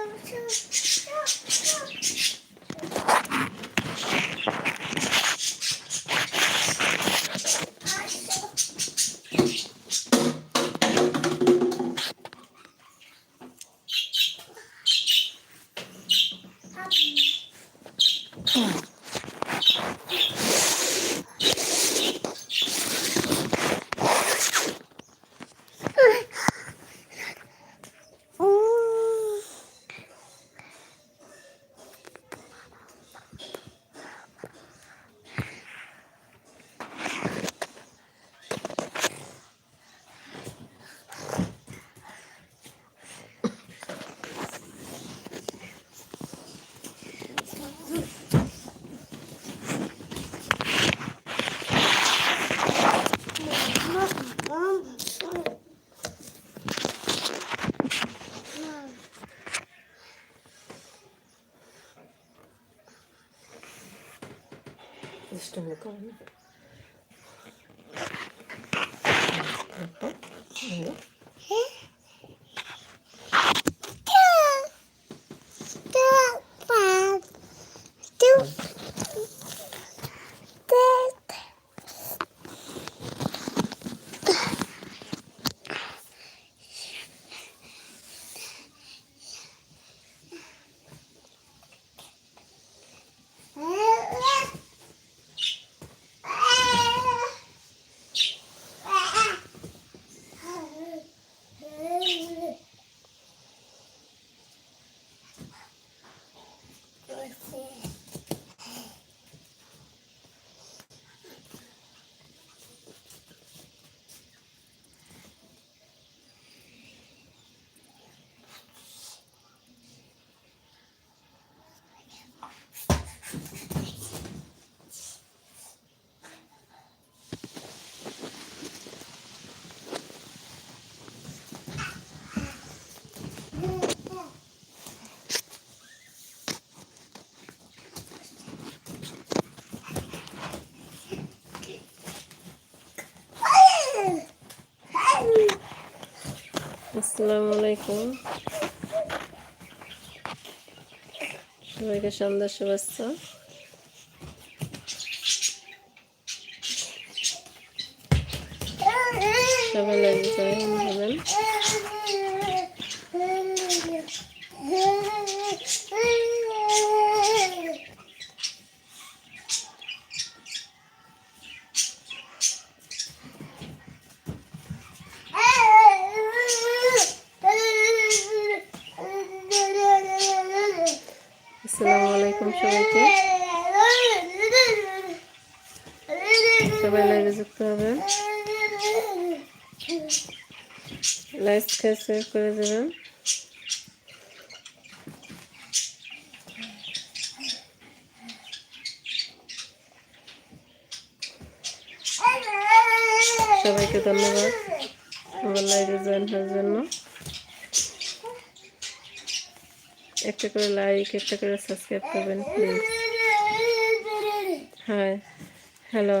Yok, yok, yok. দুষ্টুমি করে না আসসালামু আলাইকুম সবাইকে সন্ধ্যা শুভেচ্ছা সবাই লাইভে জয়েন হবেন আসসালামু আলাইকুম সবাইকে সবাই লাইভে যুক্ত হবেন শেয়ার করে দেবেন। সবাইকে ধন্যবাদ আমার লাইভে জয়েন হওয়ার জন্য। একটা করে লাইক একটা করে সাবস্ক্রাইব করবেন প্লিজ হাই হ্যালো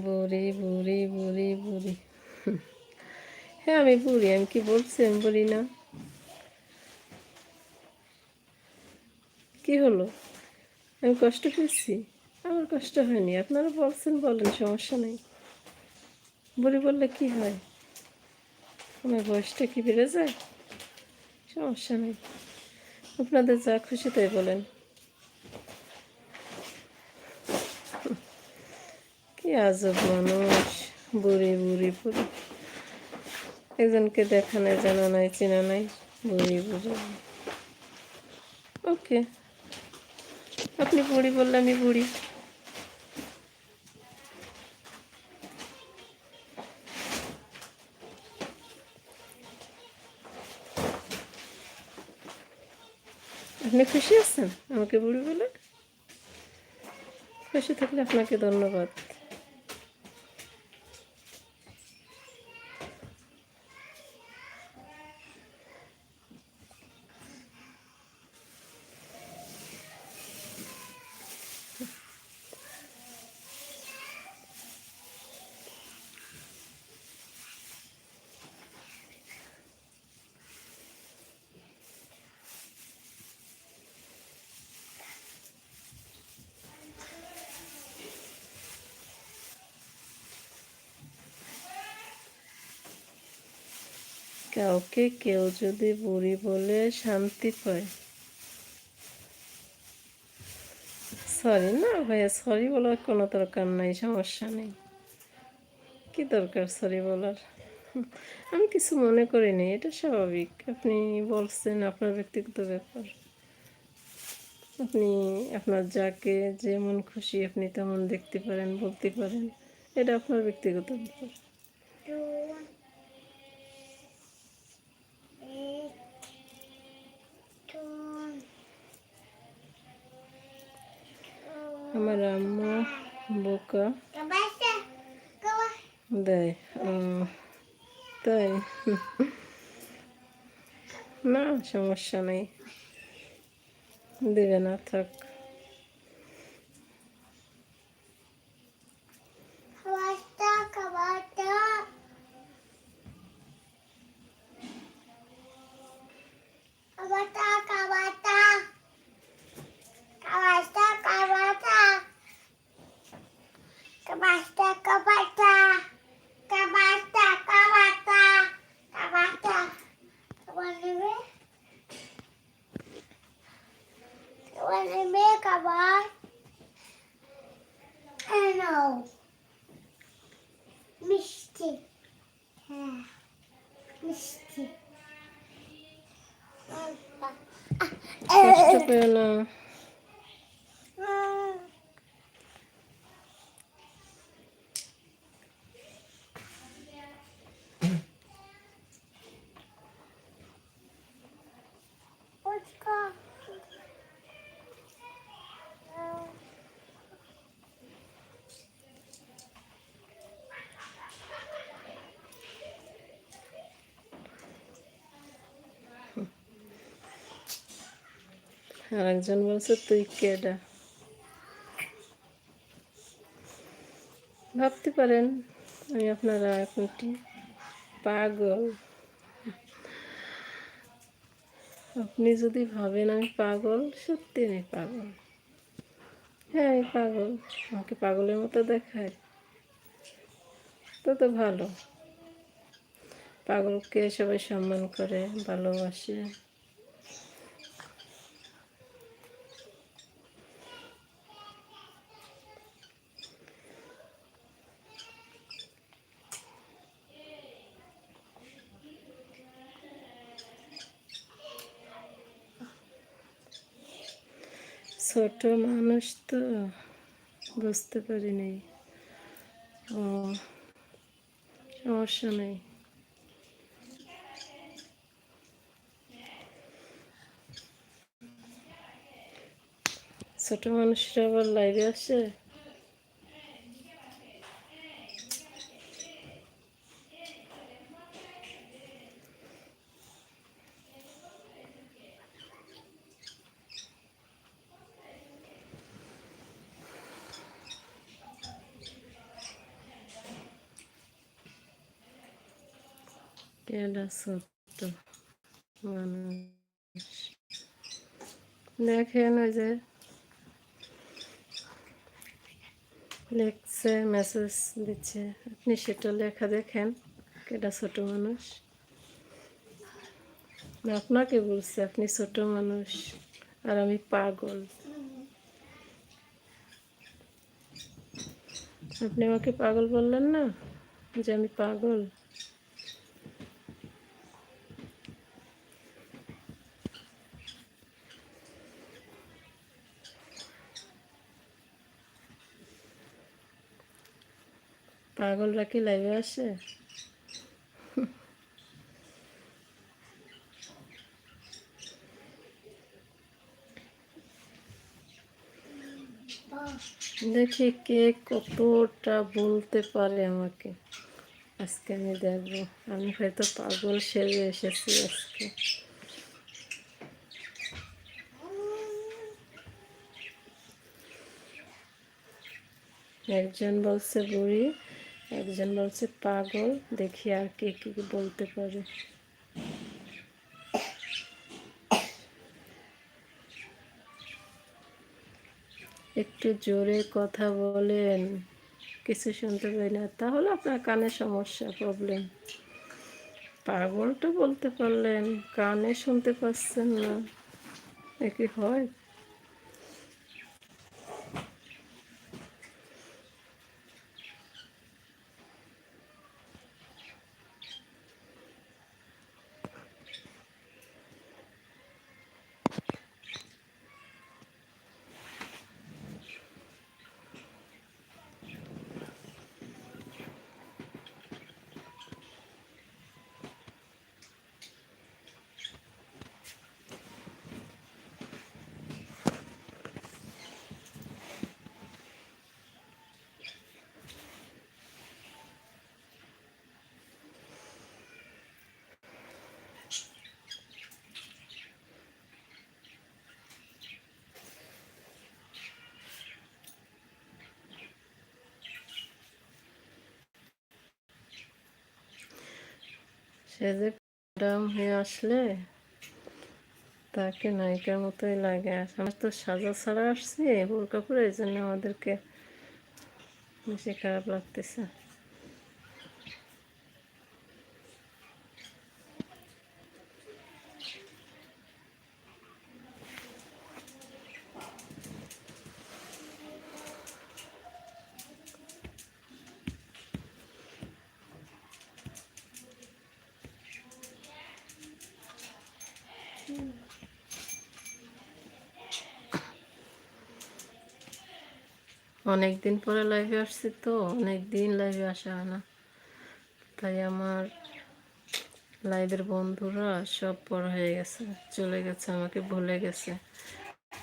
বুড়ি বুড়ি বুড়ি বুড়ি। হ্যাঁ আমি বুড়ি, আমি কি বলছি? আমি বলি না। কি হলো? আমি কষ্ট পেয়েছি? আমার কষ্ট হয়নি। আপনারা বলছেন, বলেন, সমস্যা নেই। বুড়ি বললে কি হয়? আমার বয়সটা কি বেড়ে যায়? সমস্যা নেই। আপনাদের যা খুশি তাই বলেন। কি আজব মানুষ বুড়ি বুড়ি বুড়ি। একজনকে দেখা নাই জানা নাই, চেনা নাই, বুড়ি বুড়ি। ওকে। আপনি বুড়ি বললে আমি বুড়ি। আপনি খুশি আছেন? আমাকে বুড়ি বলে? খুশি থাকলে আপনাকে ধন্যবাদ। কাউকে কেউ যদি বুড়ি বলে শান্তি পায়। সরি না ভাইয়া সরি বলার কোনো দরকার নাই, সমস্যা নেই। কি দরকার সরি বলার? আমি কিছু মনে করিনি এটা স্বাভাবিক। আপনি বলছেন আপনার ব্যক্তিগত ব্যাপার। আপনি, আপনার যাকে যেমন খুশি আপনি তেমন দেখতে পারেন, বলতে পারেন। এটা আপনার ব্যক্তিগত ব্যাপার। না সমস্যা নেই। দেবে না থাক। কষ্ট পেও আর একজন বলছে, তুই কেডা? ভাবতে পারেন, আমি আপনারা এখন একটি পাগল? আপনি যদি ভাবেন আমি পাগল, সত্যি আমি পাগল। হ্যাঁ আমি পাগল। আমাকে পাগলের মতো দেখায়। তো তো ভালো। পাগলকে সবাই সম্মান করে, ভালোবাসে। ছোট মানুষ তো বুঝতে পারি নাই। ও সমস্যা নেই। ছোট মানুষরা আবার লাইভে আসে কেডা ছোট্ট মানুষ। দেখেন ওই যে লেখছে মেসেজ দিচ্ছে। আপনি সেটা লেখা দেখেন, কেডা ছোট মানুষ। আপনাকে বলছে, আপনি ছোট মানুষ আর আমি পাগল। আপনি আমাকে পাগল বললেন না যে আমি পাগল? পাগলরা কি লাইভে আসে? দেখি কে কতটা বলতে পারে আমাকে। আজকে আমি দেখব। আমি হয়তো পাগল সেরে এসেছি আজকে। একজন বলছে, বুড়ি একজন বলছে, পাগল, দেখি আর কে কি বলতে পারে। একটু জোরে কথা বলেন, কিছু শুনতে পাই না। তাহলে আপনার কানে সমস্যা প্রবলেম পাগলটা বলতে পারলেন, কানে শুনতে পাচ্ছেন না। এ কি হয়? সে যে ডাম হয়ে আসলে তাকে নায়িকার মতোই লাগে। আমার তো সাজা ছাড়া আসছি, বোরকা পরে, এই জন্য আমাদেরকে বেশি খারাপ লাগতেছে। অনেক দিন পরে লাইভে আসছি তো অনেক দিন লাইভে আসা হয় না। তাই আমার লাইভের বন্ধুরা সব বড় হয়ে গেছে, চলে গেছে, আমাকে ভুলে গেছে।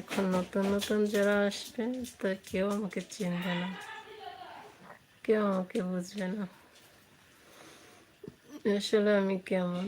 এখন নতুন নতুন যারা আসবে, তা কেউ আমাকে চিনবে না, কেউ আমাকে বুঝবে না। আসলে আমি কেমন?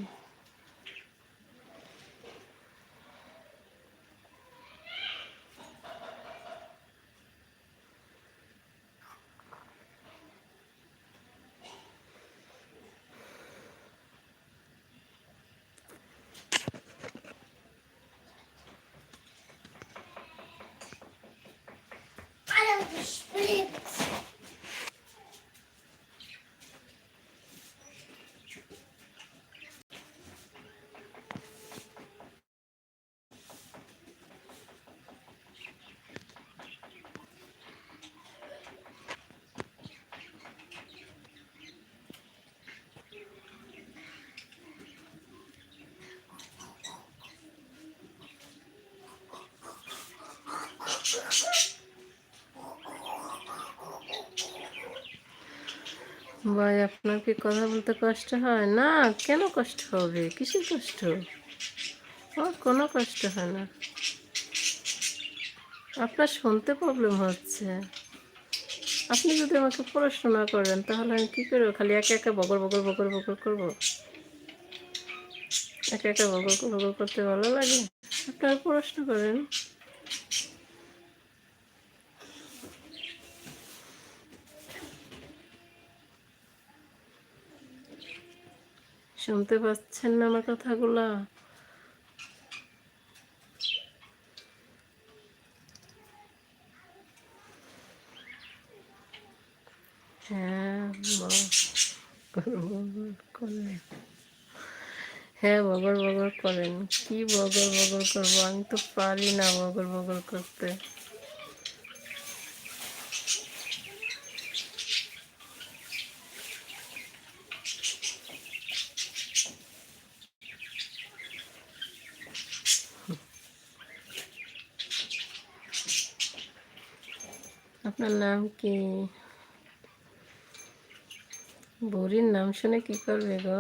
ভাই, আপনার কি কথা বলতে কষ্ট হয়? না, কেন কষ্ট হবে? কিসের কষ্ট? আমার কোনো কষ্ট হয় না। আপনার শুনতে প্রবলেম হচ্ছে। আপনি যদি আমাকে পড়াশোনা করেন, তাহলে আমি কী করব? খালি একা একা বগর বগর বগর বগর করব? একা একা বগর বগর করতে ভালো লাগে? আপনারা পড়াশোনা করেন। শুনতে পাচ্ছেন না আমার কথাগুলা? হ্যাঁ বগর বগর করেন হ্যাঁ বগর বগর করেন। কি বগর বগর করব? আমি তো পারি না বগর বগর করতে। আপনার নাম কি? বুড়ির নাম শুনে কি করবে গো?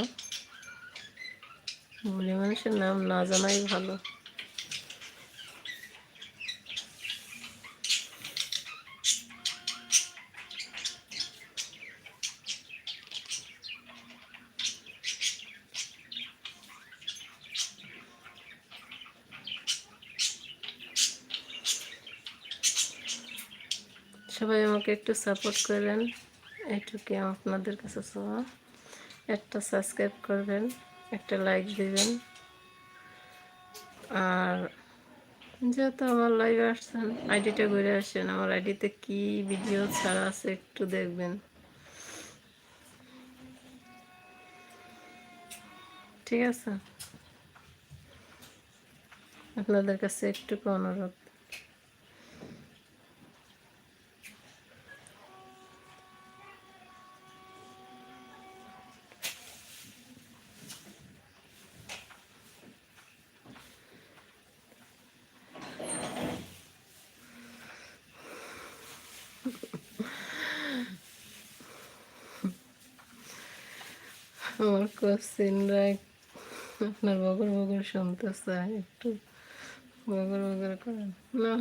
বুড়ি মানুষের নাম না জানাই ভালো সবাই আমাকে একটু সাপোর্ট করেন এইটুকু আপনাদের কাছে চাওয়া? একটা সাবস্ক্রাইব করবেন, একটা লাইক দিবেন। আর যেহেতু আমার লাইভে আসছেন আইডিটা ঘুরে আসেন, আমার আইডিতে কি ভিডিও ছাড়া আছে একটু দেখবেন। ঠিক আছে? আপনাদের কাছে একটু অনুরোধ। আমার কোশ্চেনরা আপনার বগর বগর শুনতে চায় একটু বগর বগর করেন না।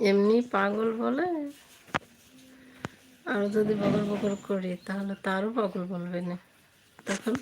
এমনি পাগল বলে? আর যদি বকর বকর করি তাহলে তারও পাগল বলবে না। তখন